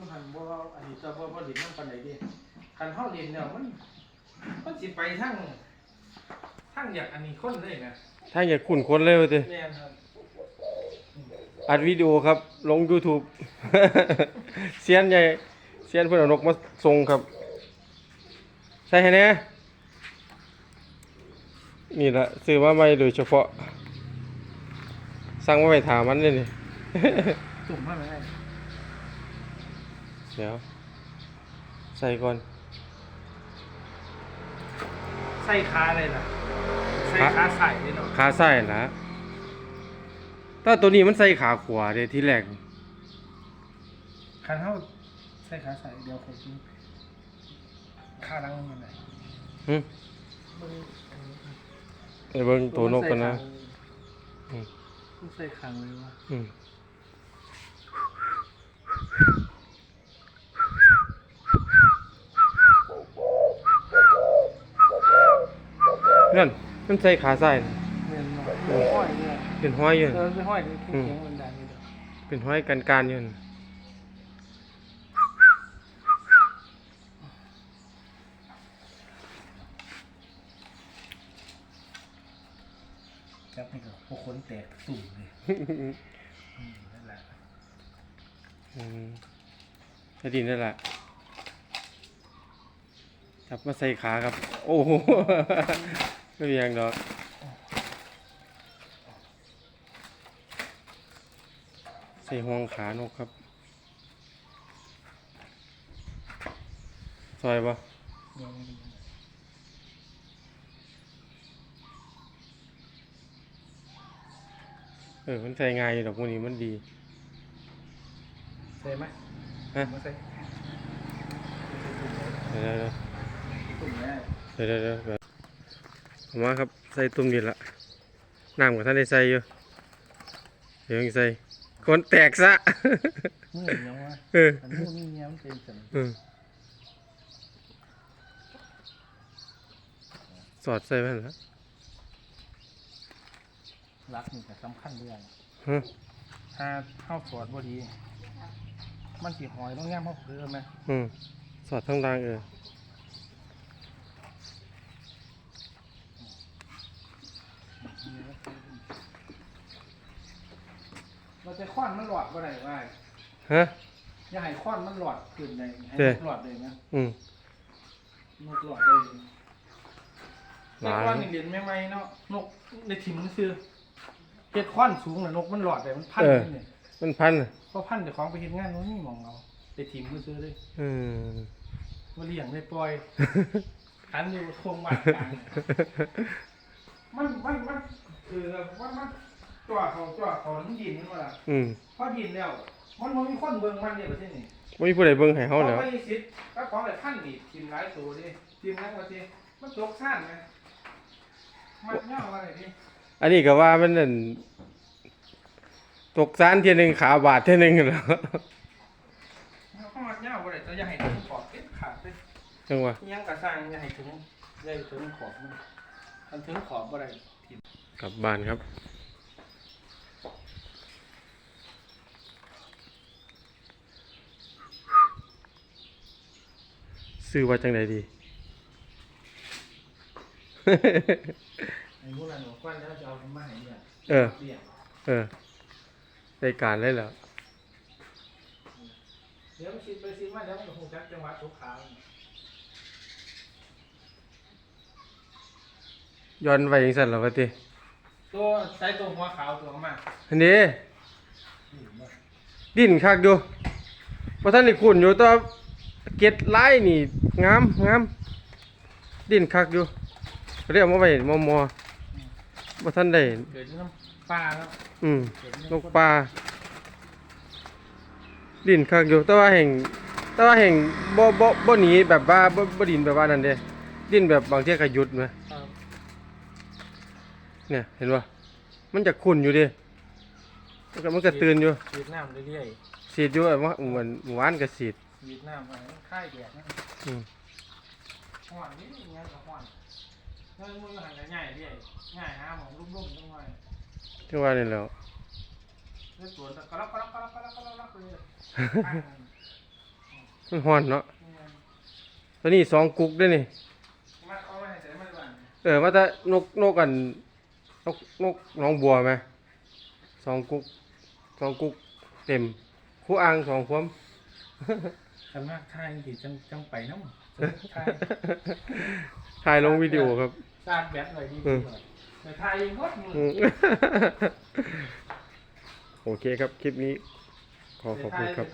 มันหันบ่อันนี้จะบ่บ่ดินมันปานใดเดิคันเฮาเรียนแล้วมัน มันสิไปทางทางอยากอันนี้คนเลยนะถ้าอยากขุนคนเลยว่าติแม่นครับอัดวิดีโอครับ ลง YouTube เซียนใหญ่เซียนเพิ่นเอานกมาส่งครับใส่ให้แน่นี่ละซื้อมาใหม่โดยเฉพาะ สั่งมาไว้ถามมันเลยนี่ ตุ่มมาไหมเดี๋ยว ใส่ก่อนใส่ขาเลยล่ะใส่ขาขาใส่เลยเนาะขาซ้ายนะถ้าตัวนี้มันใส่ขาขวาเด้ที่แรก คันเฮาใส่ขาใส่เดี๋ยวผมกินขาหลังมันไหนหึมึงไปเบิ่งตัวนกกันนะอืมมันใส่ขังเลยวะ อืม นั่นมันใส่ขาซ้ายน่ะเงินเนาะเป็นห้อยเนี่ยเป็นห้อยอยู่เอน่ะอเป็นห้อยแข็งๆมันดังอยู่เด้อเป็นห้อยกันการอยู่น่ะครับนี่ก็พวกคนแตกตุ่มเลยอืมนั่นแหละอืมจะดินได้ละจับมาใส่ขาครับ โอ้โห ไม่มีอย่างดอกใส่ห่วงขานกครับ ซอยปะเดี๋ยวมันเออ มันใส่ง่ายอยู่ดอกพวกนี้มันดี ใส่ไหมฮะมาใส่เดี๋ยวเดี๋ยวตุ่มแม่เดี๋ยวเดี๋ยว เดี๋ยวเดี๋ยวเอามาครับใส่ตุ่มดินละน้ำกับท่านได้ใส่อยู่เดี๋ยวยังใส่คนแตกซะนี่ยังวะเอออันนู้นนี่ยังเป็นสันเออสอดใส่แม่นแล้วรักนี่ก็สำคัญเรื่องฮะถ้าเข้าสวดบ่ดี มันสิหอยต้องย่ำเข้าเพิ่มไหมอืมสอดทั้งล่างเออ เราจะค้อนมันหลอดบ่ได้ว่าฮะ อย่าให้ค้อนมันหลอดขึ้นได้ให้เด้นกหลอดเลยนะอืม นกหลอดเลยหลายแต่ว่านี่เรียนไม่ไหมเนาะนกในถิ่มมันซื้อเฮ็ดค้อนสูงน่ะนกมันหลอดได้มันพันขึ้นนี่มันพันน่ะพอพันเดี๋ยวของไปเฮ็ดงานนู้นนี่มองเอาไปถิ่มมันซื้อเลยอืมมาเลี้ยงได้ปล่อยขันอยู่โครงบ้านกลางเนี่ยมันมันมันเออมันมัน จ่อเขาจ่อเขามันดินมันว่าล่ะอืมพอดินแล้ว มันบ่มีคนเบิ่งมันเนี่ยประเทศนี้ไม่มีผู้ใดเบิ่งให้เฮาแล้วไม่มีสิทธิ์ก็ของแต่ท่านนี่ทีมหลายตัวดิทีมนั้นว่าสิมันตกซ่านไหมมันเงาอะไรดิอันนี้ก็ว่ามันนั่นตกซานเทียหนึงขาบาดเทียหนึงแล้วมันเข้ามาเงาอะไรแต่อย่าให้ถึงขอบเด็ดขาดเลยจังหวะอิหยังกระสร้างอย่าให้ถึงอย่าให้ถึงขอบมันมันถึงขอบอะไรทีมกลับบ้านครับ ซื้อว่าจังไดดีไอ้พวกนั้นบอกว่าแล้วจะเอามาให้เนี่ยเออเบี้ยเออได้การเลยเหรอเดี๋ยวมันคิดไปซิมาเดี๋ยวมันก็คงจักจังหวัดทุกขาวย้อนไว้ยังสั่นเหรอวะติ ตัวใส่ตัวหัวขาวตัวเข้ามาอันนี้ดิ้นคักอยู่พอท่านได้ขุนอยู่แตัวาเก็ดลายนี่งามงามดิ้นคักอยู่เรียกมาไว้มอมอพอท่านได้เกิดที่น้ำปลาแล้วอืมเกิดที่นกปลาดิ้นคักอยู่แต่ว่าแห่งแต่ว่าแห่งบ่บ่บ่หนีแบบว่าบ่บ่ดิ้นแบบว่านั่นเด้ดิ้นแบบบางเที่ยก็หยุดไหมครับ เนี่ยเห็นป่ะมันจะขุ่นอยู่ดิมันก็มันก็ตื่นอยู่เวียดนามเรื่อยสีดอยู่แบบว่าเหมือนหมู่บ้านก็สีดๆเวียดนามไปค่ายแดดนะอืมห่อนนี่งานกับห่อนเงินมือหันกันง่ายเรื่อยง่ายหาหมองรุ่มๆจังหน่อยจังว่านี่แหล้วเรื่องตัวกระลักกระลักกระลักกระลักกระลักกระลักเลยมันฮ้อนเนาะตัวนี้สองกุกเด้วยนี่มาเอาไว้ให้ใส่มาบ้านเออว่าแต่นกนกกัน นกนกน้องบัวไหมสองกุกสองกุกเต็มคู่อ่างสองพวมทำมากท่ายจริงจังจังไปน้ำท่ายถ่ายลงวิดีโอครับสร้างแบตหน่อยดีกว่าแต่ท่ายยังงดมืออืมโอเคครับ คลิปนี้ ขอขอบคุณครับ